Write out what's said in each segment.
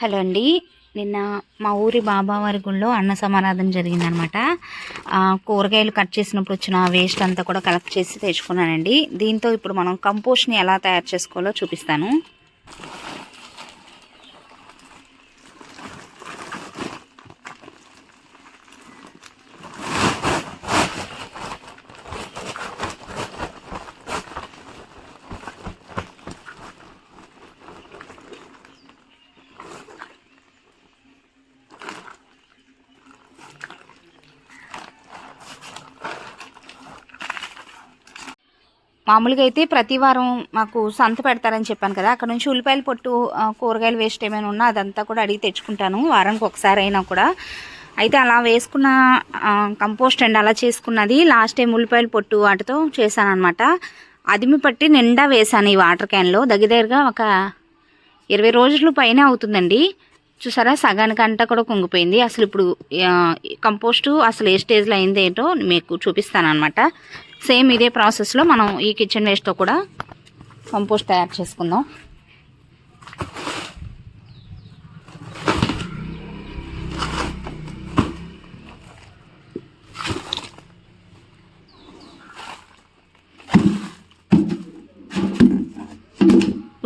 Hello అండి. నిన్న మా ఊరి బాబావారి గుళ్ళో అన్న సమారాధన జరిగిందనమాట. కూరగాయలు కట్ చేసినప్పుడు వచ్చిన వేస్ట్ అంతా కూడా కలెక్ట్ చేసి తెచ్చుకున్నానండి. దీంతో ఇప్పుడు మనం కంపోస్ట్ని ఎలా తయారు చేసుకోవాలో చూపిస్తాను. మామూలుగా అయితే ప్రతి వారం మాకు సంత పెడతారని చెప్పాను కదా అక్కడ నుంచి ఉల్లిపాయలు పొట్టు కూరగాయలు వేస్ట్ ఏమైనా ఉన్నా అదంతా కూడా అడిగి తెచ్చుకుంటాను వారానికి ఒకసారి అయినా కూడా. అయితే అలా వేసుకున్న కంపోస్ట్ అండ్ అలా చేసుకున్నది లాస్ట్ టైం ఉల్లిపాయలు పొట్టు వాటితో చేశాను అనమాట అదిమి పట్టి నిండా వేశాను ఈ వాటర్ క్యాన్లో దగ్గర దగ్గరగా ఒక ఇరవై రోజులు పైన అవుతుందండి. చూసారా సగానికంతా కూడా కుంగిపోయింది. అసలు ఇప్పుడు కంపోస్టు అసలు ఏ స్టేజ్లో అయింది ఏంటో మీకు చూపిస్తాను అనమాట సేమ్ ఇదే ప్రాసెస్లో మనం ఈ కిచెన్ వేస్ట్తో కూడా కంపోస్ట్ తయారు చేసుకుందాం.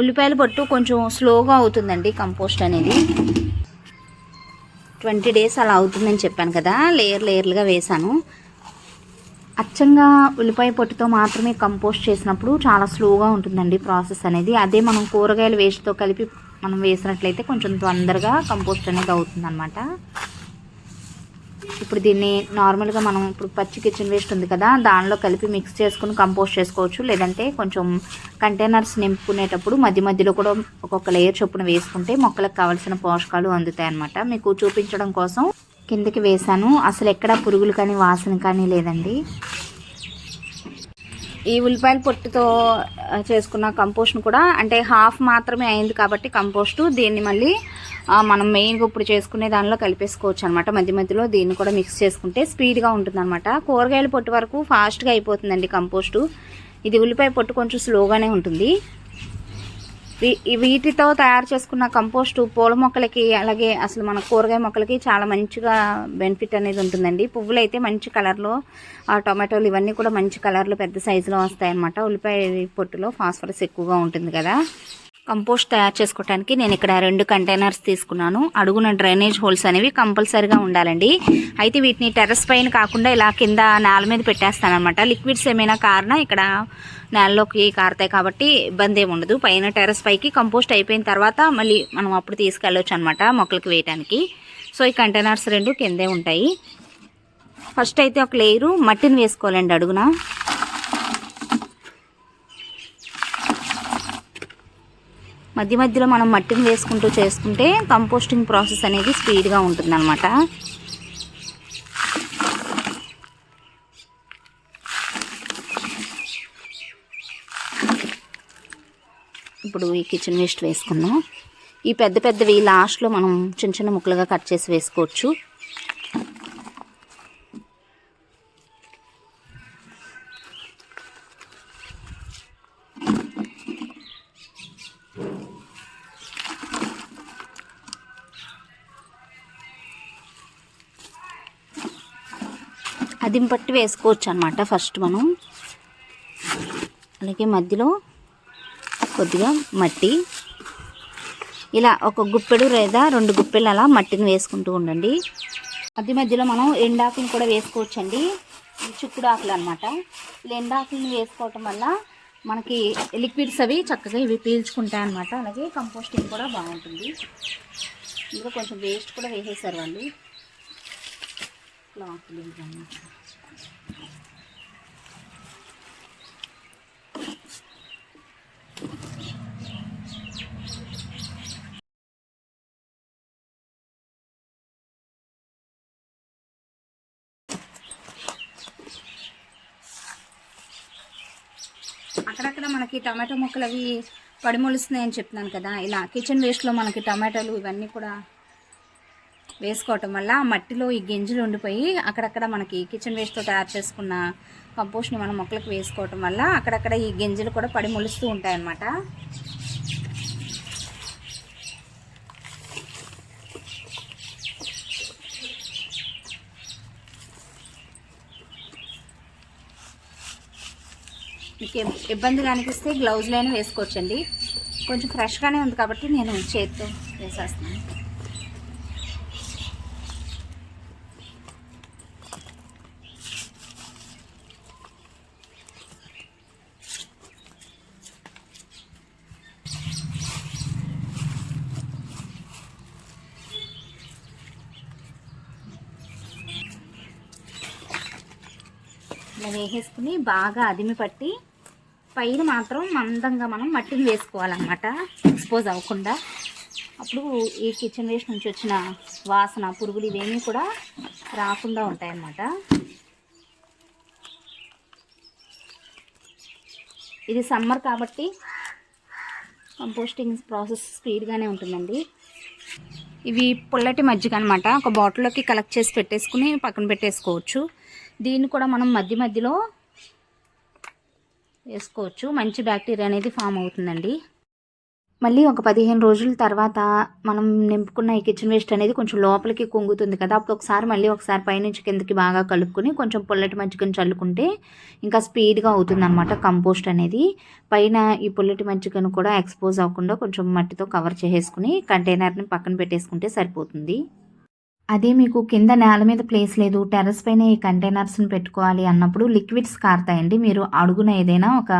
ఉల్లిపాయలు పట్టు కొంచెం స్లోగా అవుతుందండి కంపోస్ట్ అనేది. ట్వంటీ డేస్ అలా అవుతుందని చెప్పాను కదా లేయర్ లేయర్లుగా వేశాను. అచ్చంగా ఉల్లిపాయ పొట్టుతో మాత్రమే కంపోస్ట్ చేసినప్పుడు చాలా స్లోగా ఉంటుందండి ప్రాసెస్ అనేది. అదే మనం కూరగాయల వేస్ట్తో కలిపి మనం వేసినట్లయితే కొంచెం తొందరగా కంపోస్ట్ అనేది అవుతుందన్నమాట. ఇప్పుడు దీన్ని నార్మల్గా మనం ఇప్పుడు పచ్చి కిచెన్ వేస్ట్ ఉంది కదా దానిలో కలిపి మిక్స్ చేసుకుని కంపోస్ట్ చేసుకోవచ్చు. లేదంటే కొంచెం కంటైనర్స్ నింపుకునేటప్పుడు మధ్య మధ్యలో కూడా ఒక్కొక్క లేయర్ చొప్పున వేసుకుంటే మొక్కలకు కావాల్సిన పోషకాలు అందుతాయి అన్నమాట మీకు చూపించడం కోసం కిందకి వేశాను. అసలు ఎక్కడ పురుగులు కానీ వాసన కానీ లేదండి. ఈ ఉల్లిపాయల పొట్టుతో చేసుకున్న కంపోస్ట్ను కూడా అంటే హాఫ్ మాత్రమే అయింది కాబట్టి కంపోస్టు. దీన్ని మళ్ళీ మనం మెయిన్గా ఇప్పుడు చేసుకునే దానిలో కలిపేసుకోవచ్చు అనమాట మధ్య మధ్యలో దీన్ని కూడా మిక్స్ చేసుకుంటే స్పీడ్గా ఉంటుందన్నమాట. కూరగాయల పొట్టు వరకు ఫాస్ట్గా అయిపోతుందండి కంపోస్టు. ఇది ఉల్లిపాయ పొట్టు కొంచెం స్లోగానే ఉంటుంది. వీటితో తయారు చేసుకున్న కంపోస్ట్ పూల మొక్కలకి అలాగే అసలు మన కూరగాయ మొక్కలకి చాలా మంచిగా బెనిఫిట్ అనేది ఉంటుందండి. పువ్వులు అయితే మంచి కలర్లో ఆ టొమాటోలు ఇవన్నీ కూడా మంచి కలర్లో పెద్ద సైజులో వస్తాయన్నమాట. ఉల్లిపాయ పొట్టులో ఫాస్ఫరస్ ఎక్కువగా ఉంటుంది కదా. కంపోస్ట్ తయారు చేసుకోవడానికి నేను ఇక్కడ రెండు కంటైనర్స్ తీసుకున్నాను. అడుగున డ్రైనేజ్ హోల్స్ అనేవి కంపల్సరీగా ఉండాలండి. అయితే వీటిని టెర్రస్ పైన కాకుండా ఇలా కింద నేల మీద పెట్టేస్తాను అనమాట లిక్విడ్స్ ఏమైనా కారణం ఇక్కడ నేలలోకి కారుతాయి కాబట్టి ఇబ్బంది ఏమి ఉండదు. పైన టెర్రస్ పైకి కంపోస్ట్ అయిపోయిన తర్వాత మళ్ళీ మనం అప్పుడు తీసుకెళ్ళవచ్చు అనమాట మొక్కలకి వేయటానికి. సో ఈ కంటైనర్స్ రెండు కిందే ఉంటాయి. ఫస్ట్ అయితే ఒక లేయరు మట్టిని వేసుకోవాలండి అడుగున. మధ్య మధ్యలో మనం మట్టిని వేసుకుంటూ చేసుకుంటే కంపోస్టింగ్ ప్రాసెస్ అనేది స్పీడ్గా ఉంటుందన్నమాట. ఇప్పుడు ఈ కిచెన్ వేస్ట్ వేసుకుందాం. ఈ పెద్ద పెద్దవి లాస్ట్లో మనం చిన్న చిన్న ముక్కలుగా కట్ చేసి వేసుకోవచ్చు. అదిం పట్టి వేసుకోవచ్చు అనమాట ఫస్ట్ మనం. అలాగే మధ్యలో కొద్దిగా మట్టి. ఇలా ఒక గుప్పెడు లేదా రెండు గుప్పెలు అలా మట్టిని వేసుకుంటూ ఉండండి. మధ్య మధ్యలో మనం ఎండాకుని కూడా వేసుకోవచ్చండి. ఇవి చుక్కుడు ఆకులు అనమాట ఇలా ఎండాకులను వేసుకోవటం వల్ల మనకి లిక్విడ్స్ అవి చక్కగా ఇవి పీల్చుకుంటాయి అనమాట అలాగే కంపోస్టింగ్ కూడా బాగుంటుంది. ఇందులో కొంచెం వేస్ట్ కూడా వేసేసారు వాళ్ళు. క్లాత్లు అన్నమాట అక్కడక్కడ మనకి టమాటో మొక్కలు అవి పడిమొలుస్తున్నాయని అని చెప్తున్నాను కదా. ఇలా కిచెన్ వేస్ట్లో మనకి టమాటాలు ఇవన్నీ కూడా వేసుకోవటం వల్ల ఆ మట్టిలో ఈ గింజలు ఉండిపోయి అక్కడక్కడ మనకి కిచెన్ వేస్ట్తో తయారు చేసుకున్న కంపోస్ట్ని మనం మొక్కలకు వేసుకోవటం వల్ల అక్కడక్కడ ఈ గింజలు కూడా పడి మొలుస్తూ ఉంటాయన్నమాట. మీకు ఇబ్బందిగా అనిపిస్తే గ్లౌజ్లైనా వేసుకోవచ్చండి. కొంచెం ఫ్రెష్గానే ఉంది కాబట్టి నేను చేత్తో వేసేస్తున్నాను. ఇలా వేసేసుకుని బాగా అదిమి పట్టి పైన మాత్రం మందంగా మనం మట్టిని వేసుకోవాలన్నమాట. ఎక్స్పోజ్ అవ్వకుండా. అప్పుడు ఈ కిచెన్ వేస్ట్ నుంచి వచ్చిన వాసన పురుగులు ఇవేమీ కూడా రాకుండా ఉంటాయన్నమాట. ఇది సమ్మర్ కాబట్టి కంపోస్టింగ్ ప్రాసెస్ స్పీడ్గానే ఉంటుందండి. ఇవి పుల్లటి మజ్జిగ అనమాట ఒక బాటిల్లోకి కలెక్ట్ చేసి పెట్టేసుకుని పక్కన పెట్టేసుకోవచ్చు. దీన్ని కూడా మనం మధ్య మధ్యలో వేసుకోవచ్చు. మంచి బ్యాక్టీరియా అనేది ఫామ్ అవుతుందండి. మళ్ళీ ఒక పదిహేను రోజుల తర్వాత మనం నింపుకున్న ఈ కిచెన్ వేస్ట్ అనేది కొంచెం లోపలికి కుంగుతుంది కదా. అప్పుడు ఒకసారి మళ్ళీ ఒకసారి పైనుంచి కిందకి బాగా కలుపుకొని కొంచెం పుల్లటి మజ్జిగను చల్లుకుంటే ఇంకా స్పీడ్గా అవుతుంది అనమాట కంపోస్ట్ అనేది. పైన ఈ పుల్లటి మజ్జిగను కూడా ఎక్స్పోజ్ అవ్వకుండా కొంచెం మట్టితో కవర్ చేసేసుకుని కంటైనర్ని పక్కన పెట్టేసుకుంటే సరిపోతుంది. అదే మీకు కింద నేల మీద ప్లేస్ లేదు టెర్రస్ పైన ఈ కంటైనర్స్ని పెట్టుకోవాలి అన్నప్పుడు లిక్విడ్స్ కారుతాయండి. మీరు అడుగున ఏదైనా ఒక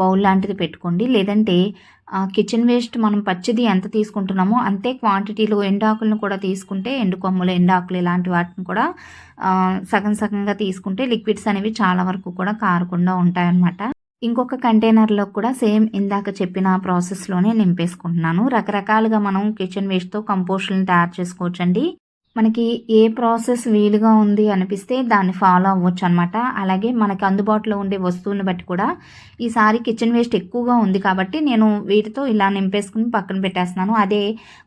బౌల్ లాంటిది పెట్టుకోండి. లేదంటే కిచెన్ వేస్ట్ మనం పచ్చిది ఎంత తీసుకుంటున్నామో అంతే క్వాంటిటీలో ఎండాకులను కూడా తీసుకుంటే ఎండు కొమ్మలు ఎండాకులు ఇలాంటి వాటిని కూడా సగం సగంగా తీసుకుంటే లిక్విడ్స్ అనేవి చాలా వరకు కూడా కారకుండా ఉంటాయన్నమాట. ఇంకొక కంటైనర్లో కూడా సేమ్ ఇందాక చెప్పిన ప్రాసెస్లోనే నింపేసుకుంటున్నాను. రకరకాలుగా మనం కిచెన్ వేస్ట్తో కంపోస్ట్లను తయారు చేసుకోవచ్చండి. మనకి ఏ ప్రాసెస్ వీలుగా ఉంది అనిపిస్తే దాన్ని ఫాలో అవ్వచ్చు అనమాట అలాగే మనకి అందుబాటులో ఉండే వస్తువులను బట్టి కూడా ఈసారి కిచెన్ వేస్ట్ ఎక్కువగా ఉంది కాబట్టి నేను వీటితో ఇలా నింపేసుకుని పక్కన పెట్టేస్తున్నాను. అదే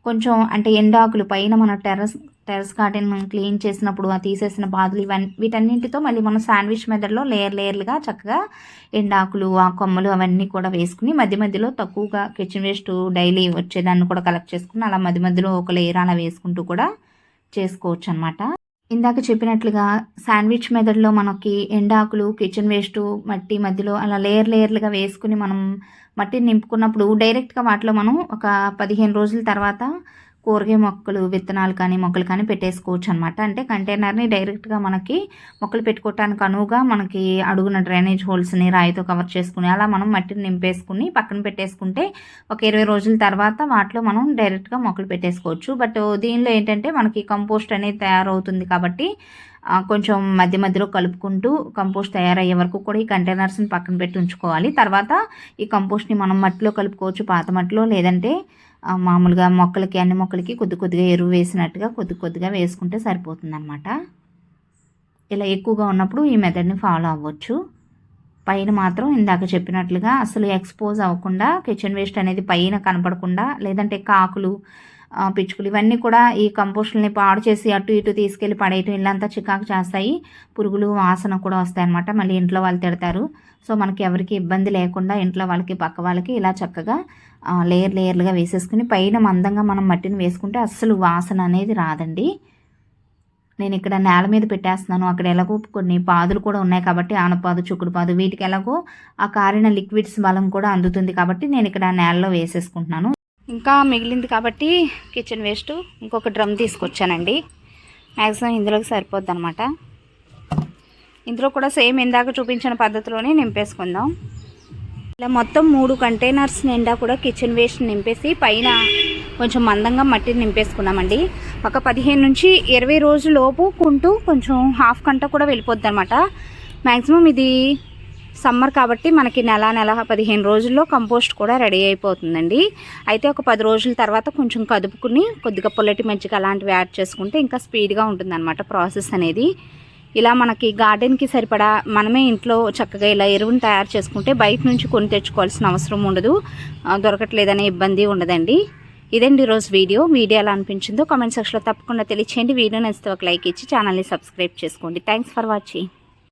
కొంచెం అంటే ఎండాకులు పైన మన టెర్రస్ టెర్రస్ గార్డెన్ క్లీన్ చేసినప్పుడు ఆ తీసేసిన బాధలు ఇవన్నీ వీటన్నింటితో మళ్ళీ మనం శాండ్విచ్ మెదడులో లేయర్ లేయర్లుగా చక్కగా ఎండాకులు ఆ కొమ్మలు అవన్నీ కూడా వేసుకుని మధ్య మధ్యలో తక్కువగా కిచెన్ వేస్ట్ డైలీ వచ్చేదాన్ని కూడా కలెక్ట్ చేసుకుని అలా మధ్య మధ్యలో ఒక లేయర్ అలా వేసుకుంటూ కూడా చేసుకోవచ్చు అనమాట ఇందాక చెప్పినట్లుగా శాండ్విచ్ మెథడ్లో మనకి ఎండాకులు కిచెన్ వేస్ట్ మట్టి మధ్యలో అలా లేయర్ లేయర్లుగా వేసుకుని మనం మట్టిని నింపుకున్నప్పుడు డైరెక్ట్గా వాటిలో మనం ఒక పదిహేను రోజుల తర్వాత కూరగాయ మొక్కలు విత్తనాలు కానీ మొక్కలు కానీ పెట్టేసుకోవచ్చు అనమాట అంటే కంటైనర్ని డైరెక్ట్గా మనకి మొక్కలు పెట్టుకోవటానికి అనువుగా మనకి అడుగున డ్రైనేజ్ హోల్స్ని రాయితో కవర్ చేసుకుని అలా మనం మట్టిని నింపేసుకుని పక్కన పెట్టేసుకుంటే ఒక ఇరవై రోజుల తర్వాత వాటిలో మనం డైరెక్ట్గా మొక్కలు పెట్టేసుకోవచ్చు. బట్ దీనిలో ఏంటంటే మనకి కంపోస్ట్ అనేది తయారవుతుంది కాబట్టి కొంచెం మధ్య మధ్యలో కలుపుకుంటూ కంపోస్ట్ తయారయ్యే వరకు కూడా ఈ కంటైనర్స్ని పక్కన పెట్టి ఉంచుకోవాలి. తర్వాత ఈ కంపోస్ట్ని మనం మట్టిలో కలుపుకోవచ్చు పాత మట్టిలో లేదంటే మామూలుగా మొక్కలకి అన్ని మొక్కలకి కొద్ది కొద్దిగా ఎరువు వేసినట్టుగా కొద్ది కొద్దిగా వేసుకుంటే సరిపోతుంది అనమాట ఇలా ఎక్కువగా ఉన్నప్పుడు ఈ మెథడ్ని ఫాలో అవ్వచ్చు. పైన మాత్రం ఇందాక చెప్పినట్లుగా అసలు ఎక్స్పోజ్ అవ్వకుండా కిచెన్ వేస్ట్ అనేది పైన కనపడకుండా లేదంటే కాకులు పిచ్చుకలు. ఇవన్నీ కూడా ఈ కంపోస్టుల్ని పాడు చేసి అటు ఇటు తీసుకెళ్ళి పడేయటం ఇల్లంతా చికాకు చేస్తాయి. పురుగులు వాసన కూడా వస్తాయి అనమాట మళ్ళీ ఇంట్లో వాళ్ళు తిడతారు. సో మనకి ఎవరికి ఇబ్బంది లేకుండా ఇంట్లో వాళ్ళకి పక్క వాళ్ళకి ఇలా చక్కగా లేయర్ లేయర్లుగా వేసేసుకుని పైన మందంగా మనం మట్టిని వేసుకుంటే అస్సలు వాసన అనేది రాదండి. నేను ఇక్కడ నేల మీద పెట్టేస్తున్నాను. అక్కడ ఎలాగో కొన్ని పాదులు కూడా ఉన్నాయి కాబట్టి ఆనపాదు చుక్కుడు పాదు వీటికి ఎలాగో ఆ కారిన లిక్విడ్స్ బలం కూడా అందుతుంది కాబట్టి నేను ఇక్కడ నేలలో వేసేసుకుంటున్నాను. ఇంకా మిగిలింది కాబట్టి కిచెన్ వేస్ట్ ఇంకొక డ్రమ్ తీసుకొచ్చానండి. మ్యాక్సిమం ఇందులోకి సరిపోద్ది అనమాట ఇందులో కూడా సేమ్ ఇందాక చూపించిన పద్ధతిలోనే నింపేసుకుందాం. ఇలా మొత్తం మూడు కంటైనర్స్ నిండా కూడా కిచెన్ వేస్ట్ నింపేసి పైన కొంచెం మందంగా మట్టిని నింపేసుకున్నామండి. ఒక పదిహేను నుంచి ఇరవై రోజులలోపు కుంటూ కొంచెం హాఫ్ గంట కూడా వెళ్ళిపోద్ది అనమాట మ్యాక్సిమం ఇది సమ్మర్ కాబట్టి మనకి నెల నెల పదిహేను రోజుల్లో కంపోస్ట్ కూడా రెడీ అయిపోతుందండి. అయితే ఒక పది రోజుల తర్వాత కొంచెం కదుపుకుని కొద్దిగా పుల్లటి మజ్జిగ అలాంటివి యాడ్ చేసుకుంటే ఇంకా స్పీడ్గా ఉంటుందన్నమాట ప్రాసెస్ అనేది. ఇలా మనకి గార్డెన్కి సరిపడా మనమే ఇంట్లో చక్కగా ఇలా ఎరువుని తయారు చేసుకుంటే బయట నుంచి కొని తెచ్చుకోవాల్సిన అవసరం ఉండదు. దొరకట్లేదనే ఇబ్బంది ఉండదండి. ఇదండి ఈరోజు వీడియో. వీడియో ఎలా అనిపించిందో కామెంట్ సెక్షన్లో తప్పకుండా తెలియచేయండి. వీడియో నచ్చితే ఒక లైక్ ఇచ్చి ఛానల్ని సబ్స్క్రైబ్ చేసుకోండి. Thanks for watching.